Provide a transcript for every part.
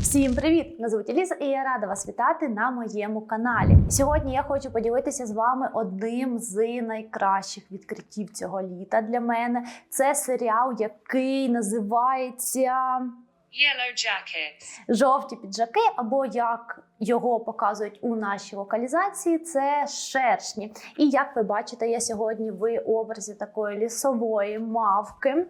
Всім привіт! Мене звуть Еліза і я рада вас вітати на моєму каналі. Сьогодні я хочу поділитися з вами одним з найкращих відкриттів цього літа для мене. Це серіал, який називається Yellow Jackets. Жовті піджаки, або як його показують у нашій локалізації, це шершні. І як ви бачите, я сьогодні в образі такої лісової мавки.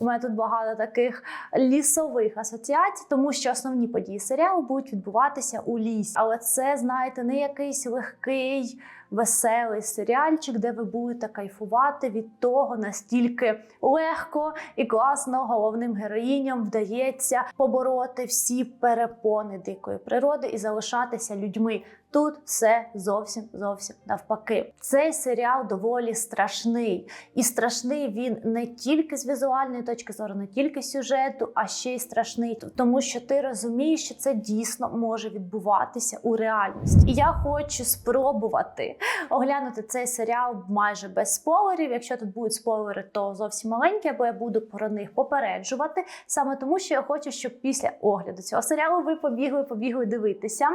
У мене тут багато таких лісових асоціацій, тому що основні події серіалу будуть відбуватися у лісі. Але це, знаєте, не якийсь легкий. Веселий серіальчик, де ви будете кайфувати від того, настільки легко і класно головним героїням вдається побороти всі перепони дикої природи і залишатися людьми. Тут все зовсім зовсім навпаки. Цей серіал доволі страшний, і страшний він не тільки з візуальної точки зору, не тільки сюжету, а ще й страшний, тому що ти розумієш, що це дійсно може відбуватися у реальності. І я хочу спробувати оглянути цей серіал майже без спойлерів. Якщо тут будуть спойлери, то зовсім маленькі, бо я буду про них попереджувати. Саме тому, що я хочу, щоб після огляду цього серіалу ви побігли, побігли дивитися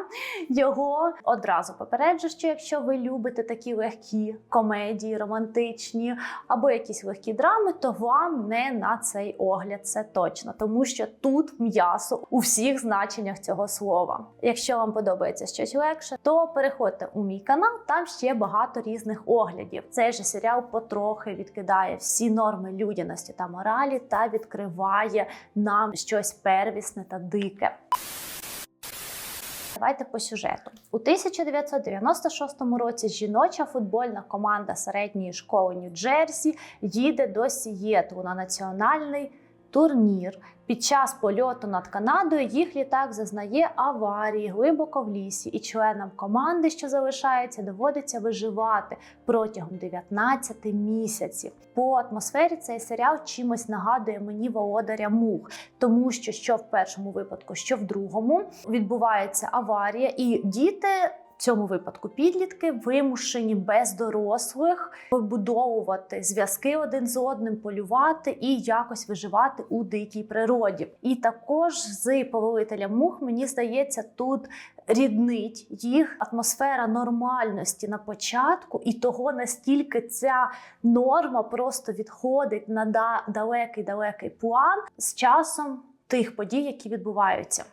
його. Одразу попереджу, що якщо ви любите такі легкі комедії, романтичні або якісь легкі драми, то вам не на цей огляд це точно, тому що тут м'ясо у всіх значеннях цього слова. Якщо вам подобається щось легше, то переходьте у мій канал, там ще багато різних оглядів. Цей же серіал потрохи відкидає всі норми людяності та моралі та відкриває нам щось первісне та дике. Давайте по сюжету. У 1996 році жіноча футбольна команда середньої школи Нью-Джерсі їде до Сієтлу на національний турнір. Під час польоту над Канадою їх літак зазнає аварії глибоко в лісі, і членам команди, що залишається, доводиться виживати протягом 19 місяців. По атмосфері цей серіал чимось нагадує мені володаря мух, тому що що в першому випадку, що в другому відбувається аварія, і діти. Цьому випадку підлітки вимушені без дорослих вибудовувати зв'язки один з одним, полювати і якось виживати у дикій природі. І також з повелителем мух мені здається, тут ріднить їх атмосфера нормальності на початку, і того настільки ця норма просто відходить на далекий далекий план з часом тих подій, які відбуваються.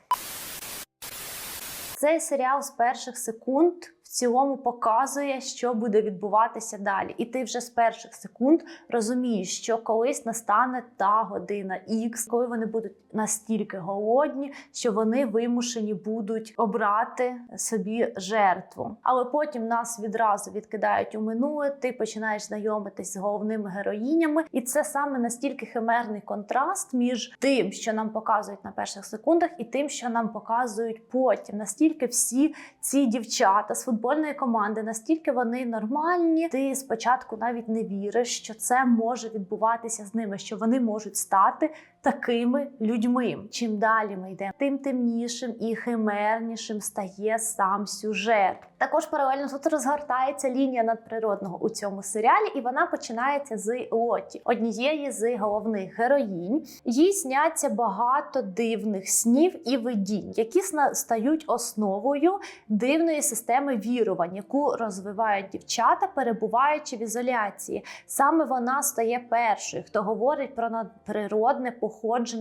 Цей серіал з перших секунд в цілому показує, що буде відбуватися далі. І ти вже з перших секунд розумієш, що колись настане та година X, коли вони будуть настільки голодні, що вони вимушені будуть обрати собі жертву. Але потім нас відразу відкидають у минуле. Ти починаєш знайомитись з головними героїнями, і це саме настільки химерний контраст між тим, що нам показують на перших секундах, і тим, що нам показують потім. Настільки всі ці дівчата з футбольної команди, настільки вони нормальні, ти спочатку навіть не віриш, що це може відбуватися з ними, що вони можуть стати такими людьми. Чим далі ми йдемо, тим темнішим і химернішим стає сам сюжет. Також паралельно тут розгортається лінія надприродного у цьому серіалі, і вона починається з Лоті, однієї з головних героїнь. Їй сняться багато дивних снів і видінь, які стають основою дивної системи вірувань, яку розвивають дівчата, перебуваючи в ізоляції. Саме вона стає першою, хто говорить про надприродне походження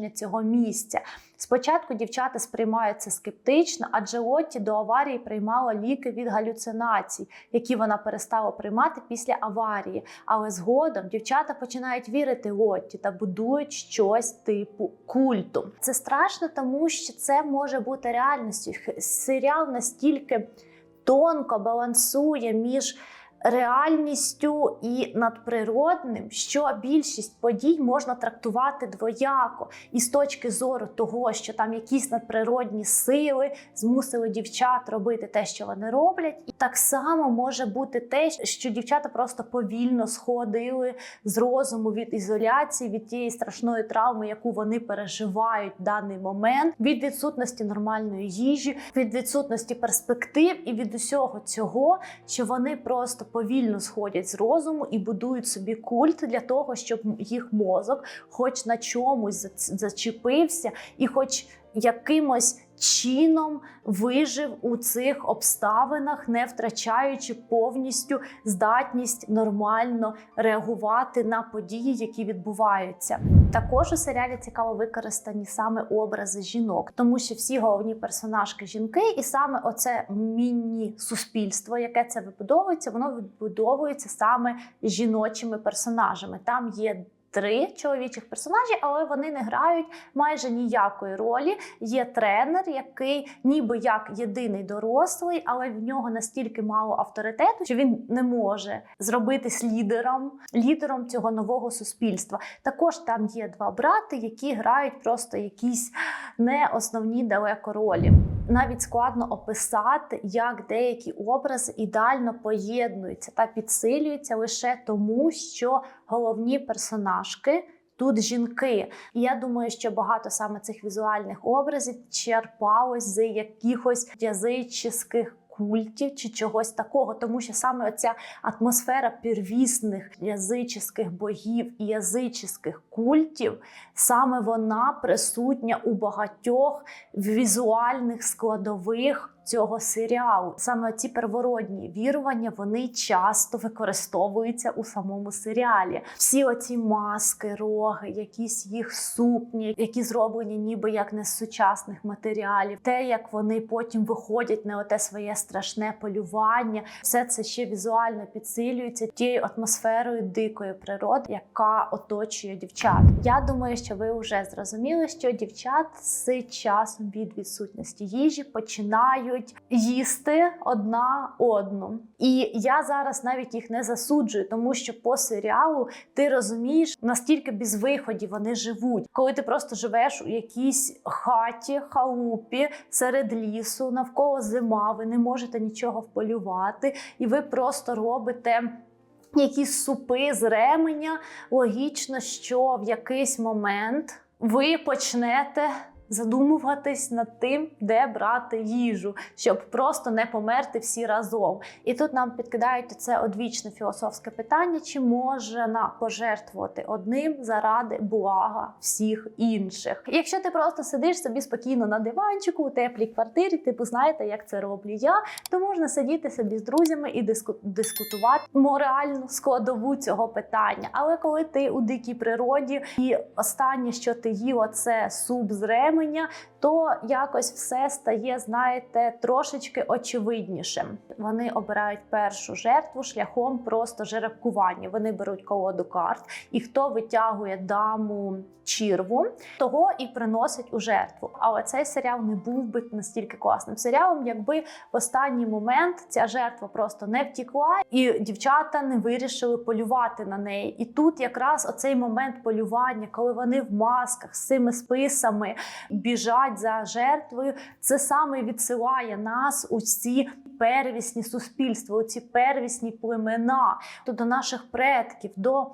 цього місця. Спочатку дівчата сприймають це скептично, адже Лотті до аварії приймала ліки від галюцинацій, які вона перестала приймати після аварії. Але згодом дівчата починають вірити Лотті та будують щось типу культу. Це страшно, тому що це може бути реальністю. Серіал настільки тонко балансує між реальністю і надприродним, що більшість подій можна трактувати двояко, і з точки зору того, що там якісь надприродні сили змусили дівчат робити те, що вони роблять, і так само може бути те, що дівчата просто повільно сходили з розуму від ізоляції, від тієї страшної травми, яку вони переживають в даний момент, від відсутності нормальної їжі, від відсутності перспектив і від усього цього, що вони просто повільно сходять з розуму і будують собі культ для того, щоб їх мозок, хоч на чомусь зачепився, і хоч якимось чином вижив у цих обставинах, не втрачаючи повністю здатність нормально реагувати на події, які відбуваються. Також у серіалі цікаво використані саме образи жінок, тому що всі головні персонажки жінки, і саме оце міні-суспільство, яке це вибудовується, воно вибудовується саме жіночими персонажами. Там є три чоловічих персонажі, але вони не грають майже ніякої ролі. Є тренер, який ніби як єдиний дорослий, але в нього настільки мало авторитету, що він не може зробитись лідером, лідером цього нового суспільства. Також там є два брати, які грають просто якісь не основні далеко ролі. Навіть складно описати, як деякі образи ідеально поєднуються та підсилюються лише тому, що головні персонажки. Тут жінки, і я думаю, що багато саме цих візуальних образів черпалось з якихось язичних культів чи чогось такого, тому що саме ця атмосфера первісних язичних богів і язичних культів, саме вона присутня у багатьох візуальних складових цього серіалу. Саме ці первородні вірування вони часто використовуються у самому серіалі. Всі оці маски, роги, якісь їх сукні, які зроблені ніби як не з сучасних матеріалів, те, як вони потім виходять на оте своє страшне полювання, все це ще візуально підсилюється тією атмосферою дикої природи, яка оточує дівчат. Я думаю, що ви вже зрозуміли, що дівчат з часом від відсутності їжі починають їсти одна одну. І я зараз навіть їх не засуджую, тому що по серіалу ти розумієш, настільки без виходів вони живуть. Коли ти просто живеш у якійсь хаті, халупі серед лісу, навколо зима, ви не можете нічого вполювати, і ви просто робите. Якісь супи з ременя, логічно, що в якийсь момент ви почнете задумуватись над тим, де брати їжу, щоб просто не померти всі разом. І тут нам підкидають це одвічне філософське питання: чи можна пожертвувати одним заради блага всіх інших? І якщо ти просто сидиш собі спокійно на диванчику у теплій квартирі, типу знаєте, як це роблю я, то можна сидіти собі з друзями і диску- дискутувати моральну складову цього питання. Але коли ти у дикій природі, і останнє, що ти їла, це суп з ременя, то якось все стає, знаєте, трошечки очевиднішим. Вони обирають першу жертву шляхом просто жеребкування. Вони беруть колоду карт, і хто витягує даму чірву, того і приносить у жертву. Але цей серіал не був би настільки класним серіалом, якби в останній момент ця жертва просто не втікла, і дівчата не вирішили полювати на неї. І тут якраз оцей момент полювання, коли вони в масках з цими списами біжать за жертвою, це саме відсилає нас у ці первісні суспільства, у ці первісні племена, то до наших предків, до,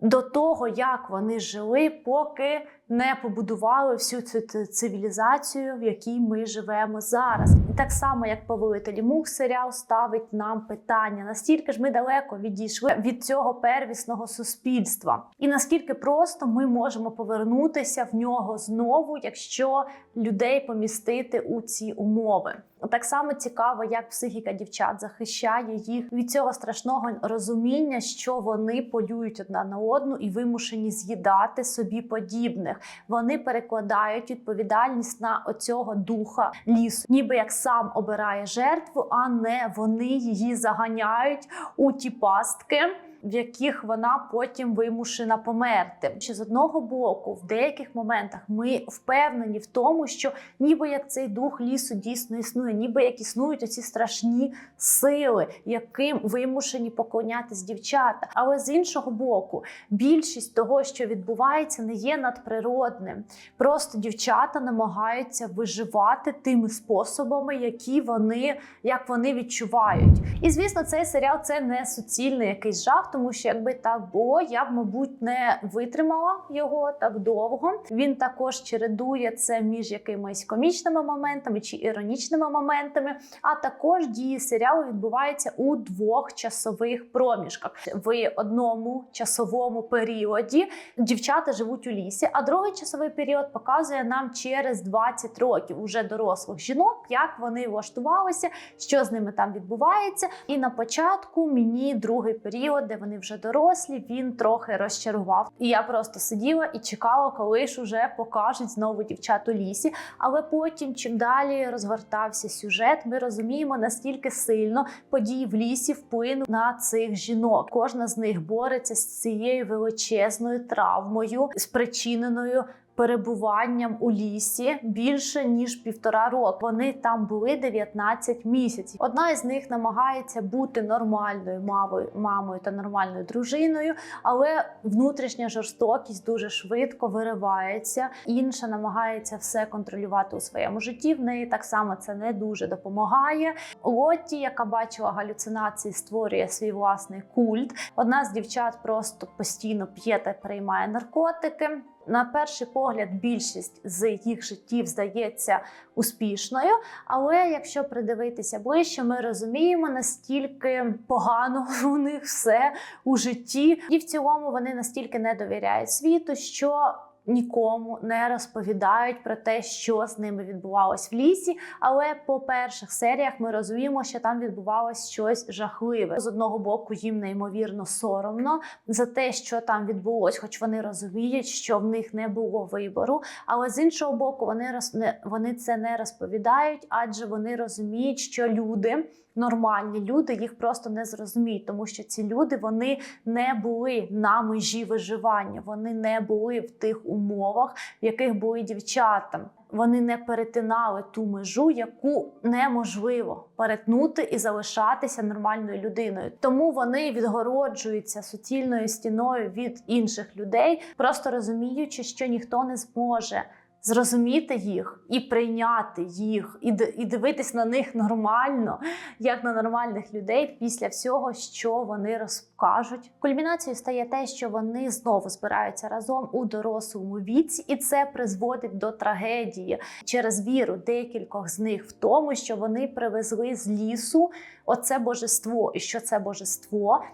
до того, як вони жили, поки не побудували всю цю цивілізацію, в якій ми живемо зараз. І так само, як повелителі мух, серіал ставить нам питання: настільки ж ми далеко відійшли від цього первісного суспільства, і наскільки просто ми можемо повернутися в нього знову, якщо людей помістити у ці умови. Так само цікаво, як психіка дівчат захищає їх від цього страшного розуміння, що вони полюють одна на одну і вимушені з'їдати собі подібних. Вони перекладають відповідальність на оцього духа лісу, ніби як сам обирає жертву, а не вони її заганяють у ті пастки. В яких вона потім вимушена померти. Чи з одного боку, в деяких моментах ми впевнені в тому, що ніби як цей дух лісу дійсно існує, ніби як існують оці страшні сили, яким вимушені поклонятись дівчата. Але з іншого боку, більшість того, що відбувається, не є надприродним. Просто дівчата намагаються виживати тими способами, які вони як вони відчувають. І звісно, цей серіал це не суцільний якийсь жах, тому що якби так було, я б, мабуть, не витримала його так довго. Він також чередує це між якимись комічними моментами чи іронічними моментами. А також дії серіалу відбуваються у двох часових проміжках. В одному часовому періоді дівчата живуть у лісі, а другий часовий період показує нам через 20 років уже дорослих жінок, як вони влаштувалися, що з ними там відбувається. І на початку мені другий період, де вони вже дорослі, він трохи розчарував. І я просто сиділа і чекала, коли ж уже покажуть знову дівчат у лісі. Але потім, чим далі розгортався сюжет, ми розуміємо, наскільки сильно події в лісі вплинуть на цих жінок. Кожна з них бореться з цією величезною травмою, спричиненою. Перебуванням у лісі більше ніж півтора року. Вони там були 19 місяців. Одна із них намагається бути нормальною мамою, мамою та нормальною дружиною, але внутрішня жорстокість дуже швидко виривається. Інша намагається все контролювати у своєму житті. В неї так само це не дуже допомагає. Лотті, яка бачила галюцинації, створює свій власний культ. Одна з дівчат просто постійно п'є та приймає наркотики. На перший погляд, більшість з їх життів здається успішною. Але якщо придивитися ближче, ми розуміємо, настільки погано у них все у житті, і в цілому вони настільки не довіряють світу, що нікому не розповідають про те, що з ними відбувалось в лісі. Але по перших серіях ми розуміємо, що там відбувалось щось жахливе. З одного боку, їм неймовірно соромно за те, що там відбулось, хоч вони розуміють, що в них не було вибору. Але з іншого боку, вони роз... вони це не розповідають, адже вони розуміють, що люди. Нормальні люди їх просто не зрозуміють, тому що ці люди вони не були на межі виживання, вони не були в тих умовах, в яких були дівчата. Вони не перетинали ту межу, яку неможливо перетнути і залишатися нормальною людиною. Тому вони відгороджуються суцільною стіною від інших людей, просто розуміючи, що ніхто не зможе зрозуміти їх і прийняти їх, і, і дивитись на них нормально, як на нормальних людей після всього, що вони розкажуть. Кульмінацією стає те, що вони знову збираються разом у дорослому віці, і це призводить до трагедії через віру декількох з них в тому, що вони привезли з лісу оце божество, і що це божество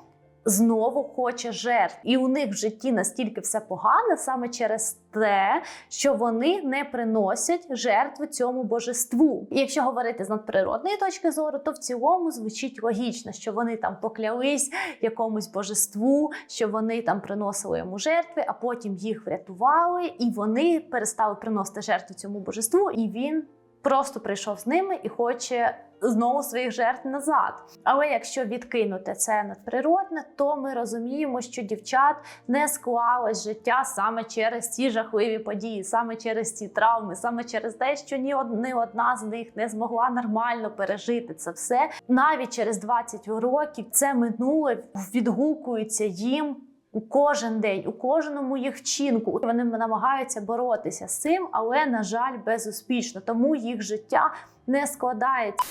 знову хоче жертв. І у них в житті настільки все погано саме через те, що вони не приносять жертви цьому божеству. І якщо говорити з надприродної точки зору, то в цілому звучить логічно, що вони там поклялись якомусь божеству, що вони там приносили йому жертви, а потім їх врятували, і вони перестали приносити жертви цьому божеству, і він просто прийшов з ними і хоче знову своїх жертв назад. Але якщо відкинути це надприродне, то ми розуміємо, що дівчат не склалось життя саме через ці жахливі події, саме через ці травми, саме через те, що ні од- одна з них не змогла нормально пережити це все. Навіть через 20 років це минуле відгукується їм. У кожен день, у кожному їх вчинку вони намагаються боротися з цим, але на жаль, безуспішно. Тому їх життя не складається.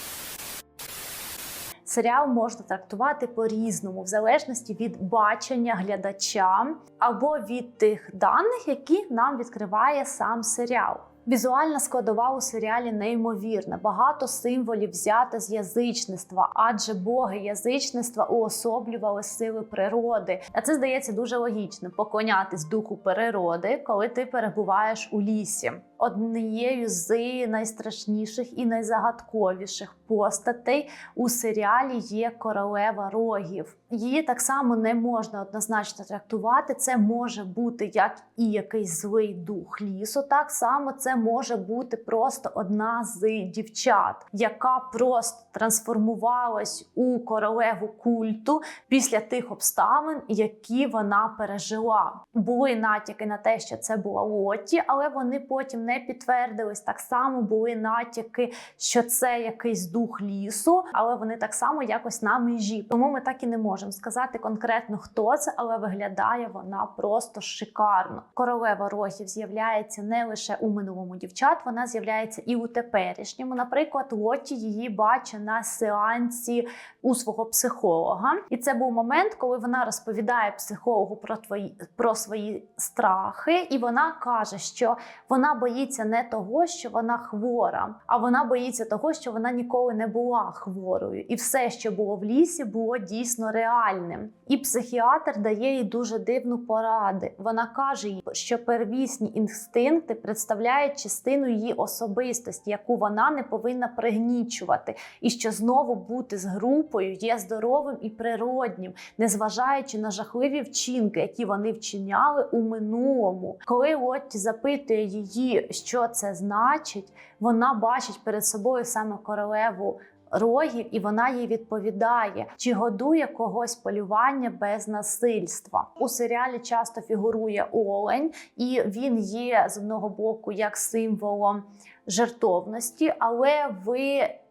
Серіал можна трактувати по-різному, в залежності від бачення глядача або від тих даних, які нам відкриває сам серіал. Візуальна складова у серіалі неймовірна. Багато символів взято з язичництва, адже боги язичництва уособлювали сили природи. А це здається дуже логічно поклонятись духу природи, коли ти перебуваєш у лісі. Однією з найстрашніших і найзагадковіших постатей у серіалі є королева рогів. Її так само не можна однозначно трактувати. Це може бути як і якийсь злий дух лісу. Так само це може бути просто одна з дівчат, яка просто трансформувалась у королеву культу після тих обставин, які вона пережила. Були натяки на те, що це була Лоті, але вони потім не підтвердились. Так само були натяки, що це якийсь дух лісу, але вони так само якось на межі. Тому ми так і не можемо сказати конкретно хто це, але виглядає вона просто шикарно. Королева рогів з'являється не лише у минулому дівчат, вона з'являється і у теперішньому. Наприклад, Лоті її бачить на сеансі у свого психолога, і це був момент, коли вона розповідає психологу про твої про свої страхи, і вона каже, що вона боїться не того, що вона хвора, а вона боїться того, що вона ніколи не була хворою, і все, що було в лісі, було дійсно реальним. І психіатр дає їй дуже дивну пораду. Вона каже їй, що первісні інстинкти представляють частину її особистості, яку вона не повинна пригнічувати, і що знову бути з групою є здоровим і природнім, незважаючи на жахливі вчинки, які вони вчиняли у минулому. Коли Лотті запитує її, що це значить, вона бачить перед собою саме королеву. Рогів, і вона їй відповідає, чи годує когось полювання без насильства. У серіалі часто фігурує олень, і він є з одного боку як символом жертовності, але в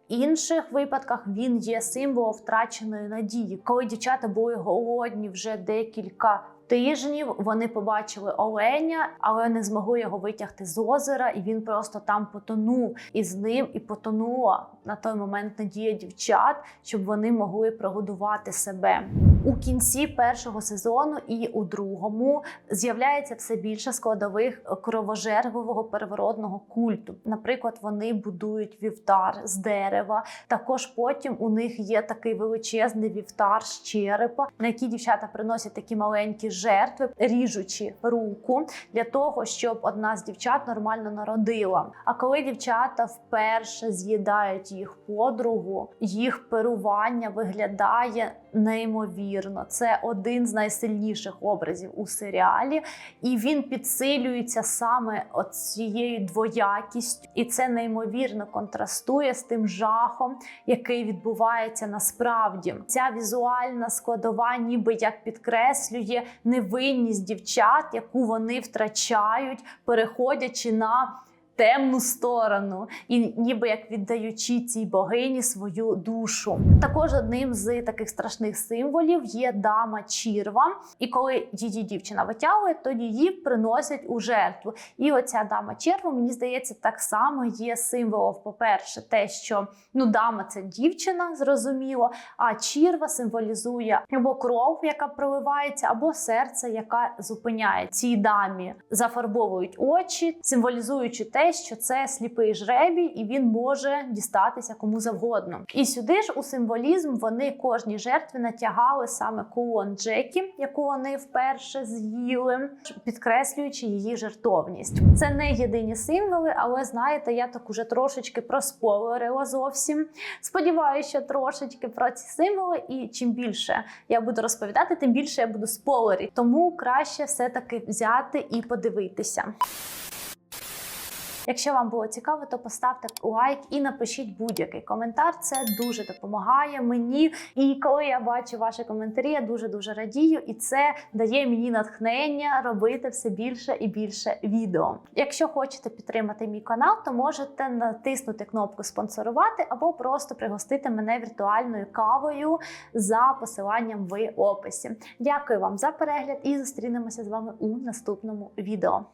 інших випадках він є символом втраченої надії. Коли дівчата були голодні вже декілька тижнів, вони побачили оленя, але не змогли його витягти з озера, і він просто там потонув. І з ним і потонула на той момент надія дівчат, щоб вони могли прогодувати себе. У кінці першого сезону і у другому з'являється все більше складових кровожерливого переворотного культу. Наприклад, вони будують вівтар з дерева. Також потім у них є такий величезний вівтар з черепа, на який дівчата приносять такі маленькі жертви, ріжучи руку для того, щоб одна з дівчат нормально народила. А коли дівчата вперше з'їдають їх подругу, їх перування виглядає неймовірно. Це один з найсильніших образів у серіалі, і він підсилюється саме цією двоякістю, і це неймовірно контрастує з тим жахом, який відбувається насправді. Ця візуальна складова, ніби як підкреслює невинність дівчат, яку вони втрачають, переходячи на темну сторону, і ніби як віддаючи цій богині свою душу. Також одним з таких страшних символів є дама Чірва. І коли її дівчина витягує, то її приносять у жертву. І оця дама Чірва, мені здається, так само є символом. По-перше, те, що ну дама це дівчина, зрозуміло. А чірва символізує або кров, яка проливається, або серце, яка зупиняє цій дамі, зафарбовують очі, символізуючи те, що це сліпий жребій, і він може дістатися кому завгодно. І сюди ж у символізм вони кожній жертві натягали саме кулон Джекі, яку вони вперше з'їли, підкреслюючи її жертовність. Це не єдині символи, але знаєте, я так уже трошечки проспойлерила зовсім. Сподіваюся, що трошечки про ці символи, і чим більше я буду розповідати, тим більше я буду спойлерів. Тому краще все таки взяти і подивитися. Якщо вам було цікаво, то поставте лайк і напишіть будь-який коментар. Це дуже допомагає мені. І коли я бачу ваші коментарі, я дуже дуже радію, і це дає мені натхнення робити все більше і більше відео. Якщо хочете підтримати мій канал, то можете натиснути кнопку спонсорувати або просто пригостити мене віртуальною кавою за посиланням в описі. Дякую вам за перегляд і зустрінемося з вами у наступному відео.